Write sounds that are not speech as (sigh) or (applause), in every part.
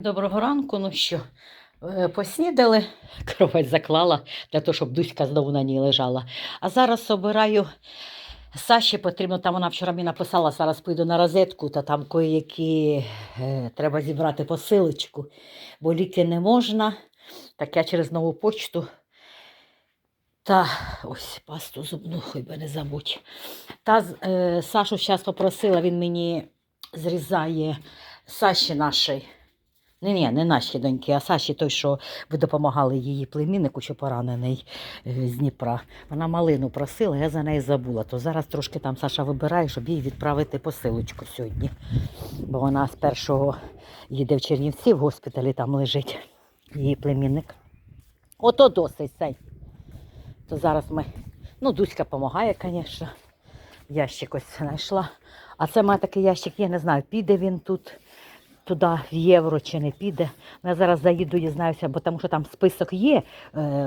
Доброго ранку. Ну що, е, поснідали, (laughs) кровать заклала для того, щоб Дуська знову на ній лежала. А зараз обираю Саші потрібно, там вона вчора мені написала, зараз поїду на розетку, та там кої-які е, треба зібрати посилочку, бо ліки не можна. Так я через нову почту. Та ось пасту зубну, хай би не забудь. Та е, Сашу зараз попросила, він мені зрізає Саші нашої. Ні, ні, не наші доньки, а Саші той, що ви допомагали її племіннику, що поранений е, з Дніпра. Вона малину просила, я за неї забула. То зараз трошки там Саша вибирає, щоб їй відправити посилочку сьогодні. Бо вона з першого їде в Чернівці, в госпіталі там лежить її племінник. Ото досить сей. То зараз ми. Ну, Дуська допомагає, звісно. Ящик ось знайшла. А це мене такий ящик, я не знаю, піде він тут туди в євро чи не піде. Я зараз заїду, дізнаюся, бо тому що там список є е,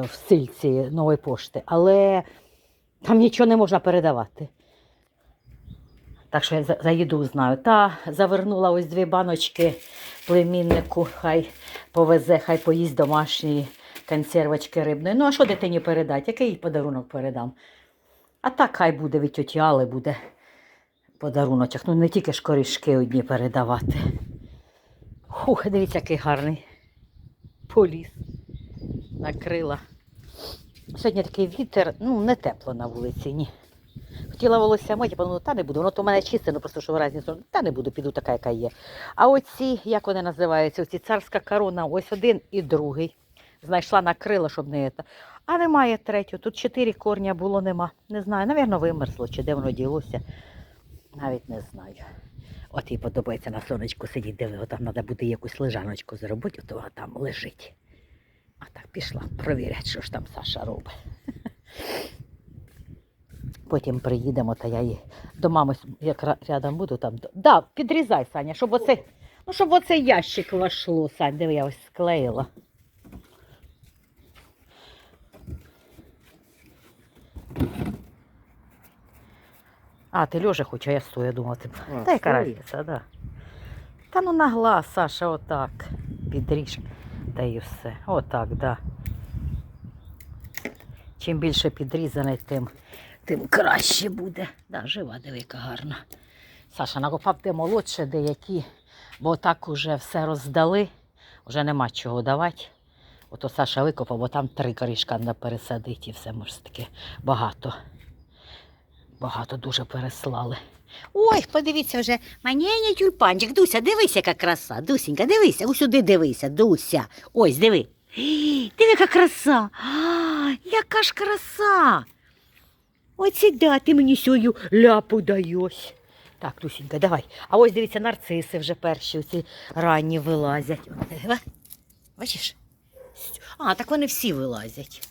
в сильці нової пошти, але там нічого не можна передавати. Так що я заїду, узнаю. Та завернула ось дві баночки племіннику, хай повезе, хай поїсть домашні консервочки рибної. Ну, а що дитині передати? Який їй подарунок передам? А так хай буде від тьоті Али буде подаруночок. Ну, не тільки ж корішки одні передавати. Хух, дивіться, який гарний поліс накрила. Сьогодні такий вітер, ну не тепло на вулиці, ні. Хотіла волосся мити, подумала, та не буду. Воно то в мене чисте, ну просто що в разі, та не буду, піду така, яка є. А оці, як вони називаються, оці царська корона, ось один і другий. Знайшла, накрила, щоб не це. А немає третього. Тут чотири корня було, нема. Не знаю, навірно, вимерзло, чи де воно ділося. Навіть не знаю. От їй подобається на сонечку сидіти, диви, там треба буде якусь лежаночку зробити, то вона там лежить. А так пішла провіряти, що ж там Саша робить. Потім приїдемо, та я її до мами, як рядом буду там. Да, підрізай, Саня, щоб оце, ну, щоб оце ящик вошло, Сань, диви, я ось склеїла. А, ти льожа хоч, а я стою, думала, ти. А, Та яка разниця, да. Та ну на глаз, Саша, отак. Підріж. Та і все. Отак, да. Чим більше підрізаний, тим, тим краще буде. Да, жива, диви, яка гарна. Саша, накопав те молодше деякі, бо так уже все роздали, вже нема чого давати. Ото Саша викопав, бо там три корішка треба пересадити і все може таке багато. Багато дуже переслали. Ой, подивіться вже, манєній тюльпанчик. Дуся, дивись, яка краса. Дусінька, дивися, ось сюди дивися, Дуся. Ось, диви. Диви, яка краса. А, яка ж краса. Оці да, ти мені свою ляпу даєш. Так, Дусінька, давай. А ось дивіться, нарциси вже перші, оці ранні вилазять. Бачиш? А, так вони всі вилазять.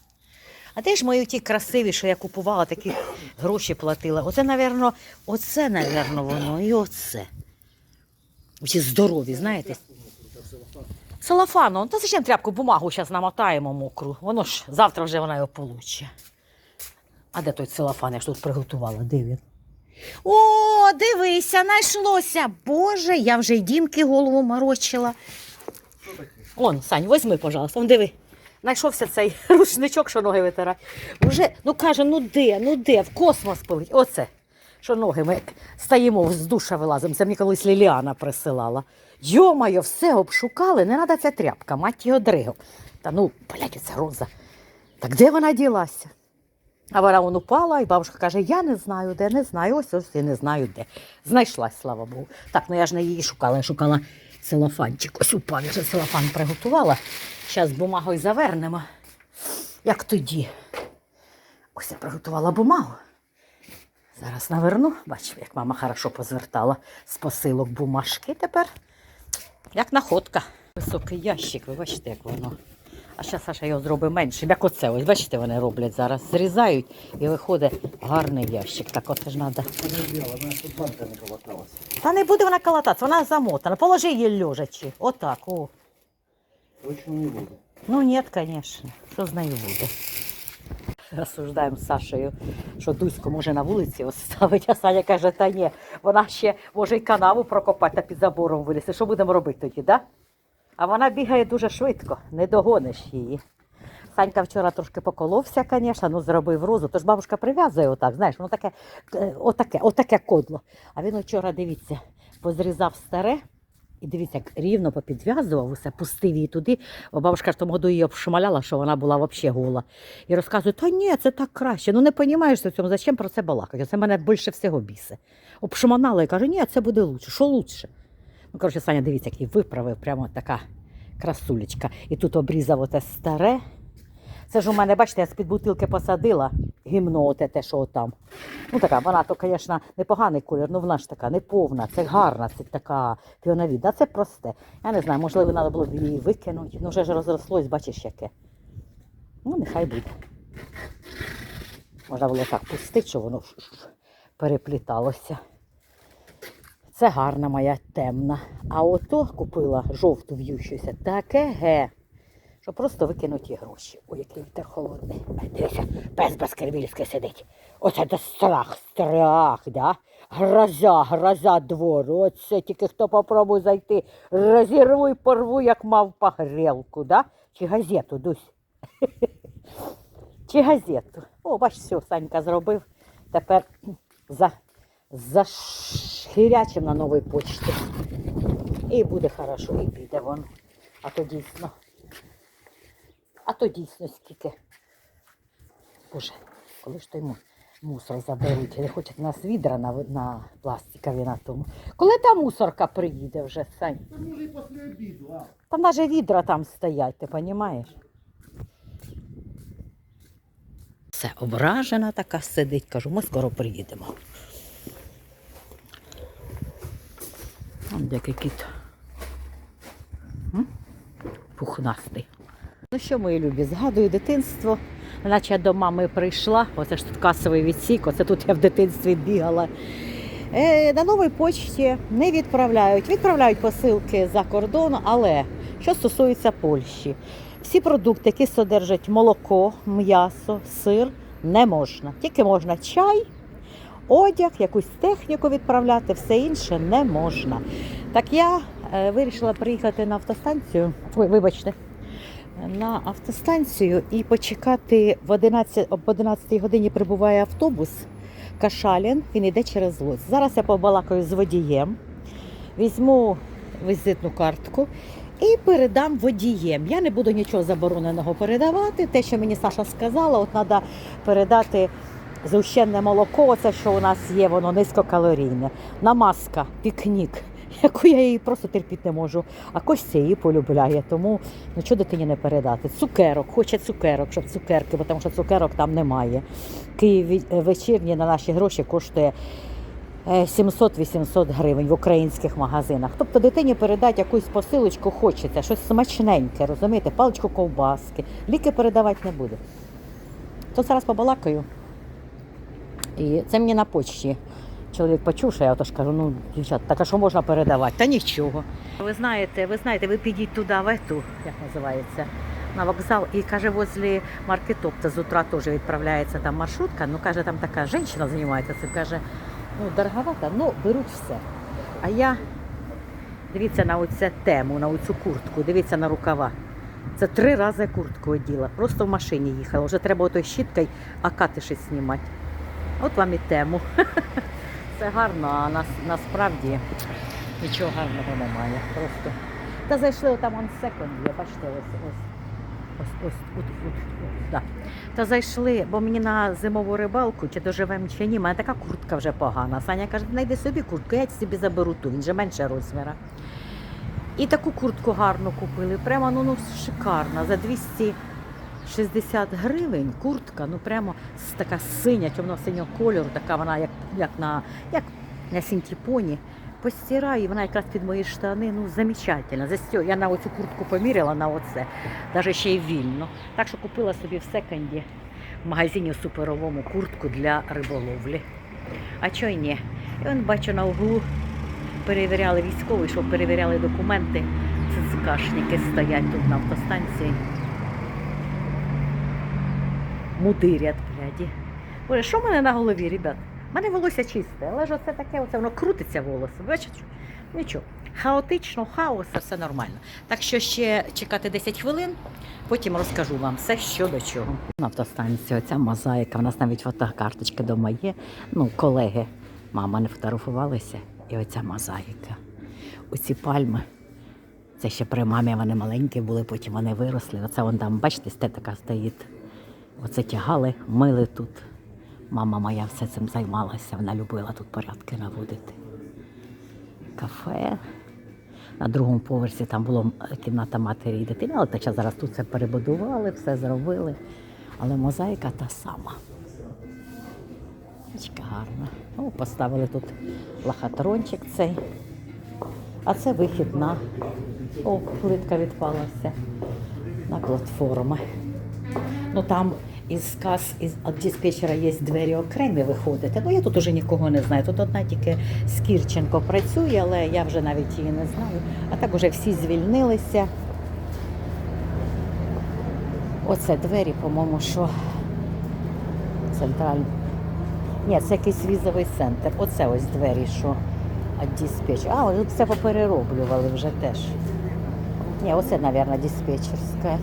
А де ж мої ті красиві, що я купувала, такі гроші платила? Оце, напевно, оце, напевно, воно і оце. Оці здорові, знаєте? Целофану. Та зачем тряпку бумагу зараз намотаємо мокру? Воно ж завтра вже вона його получить. А де той целофан? Я ж тут приготувала, де він? О, дивися, знайшлося. Боже, я вже й дімки голову морочила. Он, Сань, возьми, пожалуйста, он диви. Знайшовся цей (laughs) рушничок, що ноги витирає. Уже, ну каже, ну де, ну де, в космос полить. Оце. Що ноги ми стаємо з душа вилазимо. Це мені колись Ліліана присилала. Йо-моє, все обшукали, не треба ця тряпка, мать його дригав. Та ну, блядь, оця роза. Так де вона ділася? А вона вон упала, і бабушка каже: Я не знаю, де, не знаю, ось ось і не знаю де. Знайшлась, слава Богу. Так, ну я ж не її шукала, я шукала целофанчик. Ось упав, я вже целофан приготувала. Зараз бумагою завернемо. Як тоді. Ось я приготувала бумагу. Зараз наверну. Бачив, як мама хорошо позвертала з посилок бумажки тепер. Як находка. Високий ящик, ви бачите, як воно. А зараз Саша його зробить меншим, як оце. Ось бачите, вони роблять зараз. Зрізають і виходить гарний ящик. Так оце ж треба. Та не буде вона калататися, вона замотана. Положи її лежачи. Отак, о. Точно не буде. Ну ні, звісно. Що з нею буде? Розсуждаємо з Сашею, що Дуську може на вулиці оставити, а Саня каже, та ні, вона ще може й канаву прокопати та під забором вилізти. Що будемо робити тоді, так? Да? А вона бігає дуже швидко, не догониш її. Санька вчора трошки поколовся, звісно, ну зробив розу. Тож бабушка прив'язує отак, знаєш, воно таке, е, отаке, отаке кодло. А він вчора, дивіться, позрізав старе і дивіться, як рівно попідв'язував усе, пустив її туди. Бо бабушка ж тому году її обшмаляла, що вона була взагалі гола. І розказує, та ні, це так краще. Ну не розумієш цьому, зачем про це балакати? Це мене більше всього бісе. Обшманала і каже, ні, це буде лучше. Що лучше? Ну, коротше, Саня, дивіться, який виправив, прямо така красулечка. І тут обрізав оте старе. Це ж у мене, бачите, я з-під бутилки посадила гімно, оте те, що там. Ну така, вона то, звісно, непоганий колір, ну вона ж така, не повна, це гарна, це така піоновіда, це просте. Я не знаю, можливо, треба було б її викинути. Ну вже ж розрослось, бачиш яке. Ну, нехай буде. Можна було так пустити, щоб воно перепліталося. Це гарна моя темна. А ото купила жовту в'ющуся, таке ге. Що просто викинуті гроші. Ой, який вітер холодний. Дивися, пес баскервільський сидить. Оце де страх, страх, да? Гроза, гроза двору. Оце тільки хто попробує зайти, розірву і порву, як мав грілку, да? Чи газету, Дусь? (laughs) Чи газету? О, бач, все, Санька зробив. Тепер за, зашхірячим на новій почті. І буде хорошо, і піде воно. А то дійсно. А то дійсно скільки. Боже, коли ж той му- мусор заберуть, не хочуть у нас відра на, на пластикові на тому. Коли та мусорка приїде вже, Сань? Та може і після обіду, а? Та навіть відра там стоять, ти розумієш? Все, ображена така сидить, кажу, ми скоро приїдемо. Вон який кіт. Пухнастий. Ну що, мої любі, згадую дитинство, наче до мами прийшла, оце ж тут касовий відсік, оце тут я в дитинстві бігала. Е, на новій почті не відправляють. Відправляють посилки за кордон, але що стосується Польщі, всі продукти, які содержать молоко, м'ясо, сир, не можна. Тільки можна чай, одяг, якусь техніку відправляти, все інше не можна. Так я е, вирішила приїхати на автостанцію. Ой, вибачте. На автостанцію і почекати в 11, об 11 годині прибуває автобус Кашалін, він йде через Лоць. Зараз я побалакаю з водієм, візьму візитну картку і передам водієм. Я не буду нічого забороненого передавати. Те, що мені Саша сказала, от треба передати згущенне молоко, оце що у нас є, воно низькокалорійне. Намазка, пікнік, (laughs) яку я її просто терпіти не можу. А Костя її полюбляє, тому ну чого дитині не передати? Цукерок, хоче цукерок, щоб цукерки, бо тому що цукерок там немає. Київ е, вечірній на наші гроші коштує е, 700-800 гривень в українських магазинах. Тобто дитині передати якусь посилочку хочеться, щось смачненьке, розумієте, паличку ковбаски. Ліки передавати не буде. То зараз побалакаю. І це мені на почті. Чоловік почув, що я отож кажу, ну, дівчат, так а що можна передавати? Та нічого. Ви знаєте, ви знаєте, ви підіть туди, в ету, як називається, на вокзал, і каже, возле маркетопта з утра теж відправляється там маршрутка. Ну, каже, там така жінка займається цим, каже, ну, дороговато, ну, беруть все. А я, дивіться на оцю тему, на оцю куртку, дивіться на рукава. Це три рази куртку оділа. Просто в машині їхала. Вже треба отою щіткою акатиші знімати. От вам і тему. (laughs) Це гарно, а нас, насправді нічого гарного немає. Просто. Та зайшли там он секунд, є, бачите, ось ось. Ось ось тут, тут, тут, да. Та зайшли, бо мені на зимову рибалку, чи доживемо, чи ні, мене така куртка вже погана. Саня каже, знайди собі куртку, я собі заберу ту, він же менше розміра. І таку куртку гарну купили. Прямо ну, ну шикарна. За 260 гривень куртка, ну прямо така синя, темно-синього кольору, така вона, як, як на як на синтепоні. Постираю, і вона якраз під мої штани, ну замечательно. Застю. Я на оцю куртку поміряла на оце, навіть ще й вільно. Так що купила собі в секонді в магазині суперовому куртку для риболовлі. А чого й ні? І он бачу на углу перевіряли військові, що перевіряли документи. ЦЦКшники стоять тут на автостанції. Мудирять, бляді. Боже, що в мене на голові, ребят? У мене волосся чисте, але ж оце таке, оце воно крутиться волосся. Бачите? Нічого. Хаотично, хаос, все нормально. Так що ще чекати 10 хвилин, потім розкажу вам все, що до чого. На автостанції оця мозаїка, у нас навіть фотокарточка вдома є. Ну, колеги, мама не фотографувалися, і оця мозаїка. Оці пальми. Це ще при мамі вони маленькі були, потім вони виросли. Оце вон там, бачите, сте така стоїть. Оце тягали, мили тут. Мама моя все цим займалася, вона любила тут порядки наводити. Кафе. На другому поверсі там була кімната матері і дитини, але та зараз тут це перебудували, все зробили. Але мозаїка та сама. Річка гарна. Ну, поставили тут лохотрончик цей. А це вихід на о, плитка відпалася на платформи. Ну там із кас із від диспетчера є двері окремі виходити. Ну я тут уже нікого не знаю. Тут одна тільки Скірченко працює, але я вже навіть її не знаю. А так уже всі звільнилися. Оце двері, по-моєму, що центральні. Ні, це якийсь візовий центр. Оце ось двері, що від диспетчера. А, вони все поперероблювали вже теж. Ні, оце, мабуть, диспетчерська.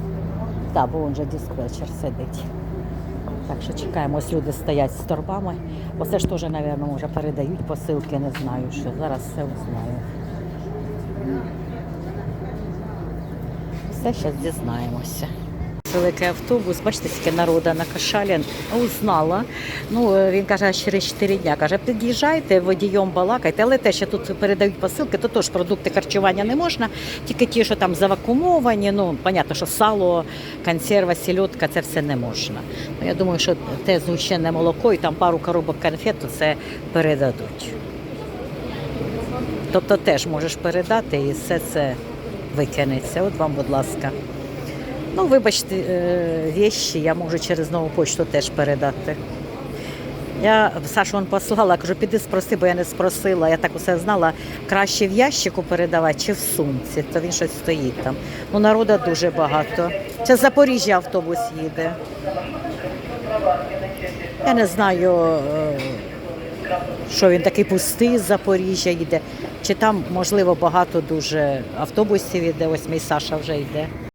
Так, бо він же диспетчер сидить. Так що чекаємо, ось люди стоять з торбами. Оце ж теж, мабуть, може передають посилки, не знаю що. Зараз все узнаю. Все зараз дізнаємося. Великий автобус, бачите, скільки народу на Кашалі. Узнала. Ну, е, він каже, через 4 дня. Каже, під'їжджайте, водієм балакайте, але те, що тут передають посилки, то теж продукти харчування не можна, тільки ті, що там завакумовані. Ну, понятно, що сало, консерва, сільотка, це все не можна. Ну, я думаю, що те згущене молоко і там пару коробок конфет, то це передадуть. Тобто теж можеш передати і все це викинеться. От вам, будь ласка. Ну, вибачте, е, я можу через нову почту теж передати. Я Сашу он послала, кажу, піди спроси, бо я не спросила. Я так усе знала, краще в ящику передавати чи в сумці, то він щось стоїть там. Ну, народу дуже багато. Це з Запоріжжя автобус їде. Я не знаю, е, що він такий пустий з Запоріжжя йде. Чи там, можливо, багато дуже автобусів іде, ось мій Саша вже йде.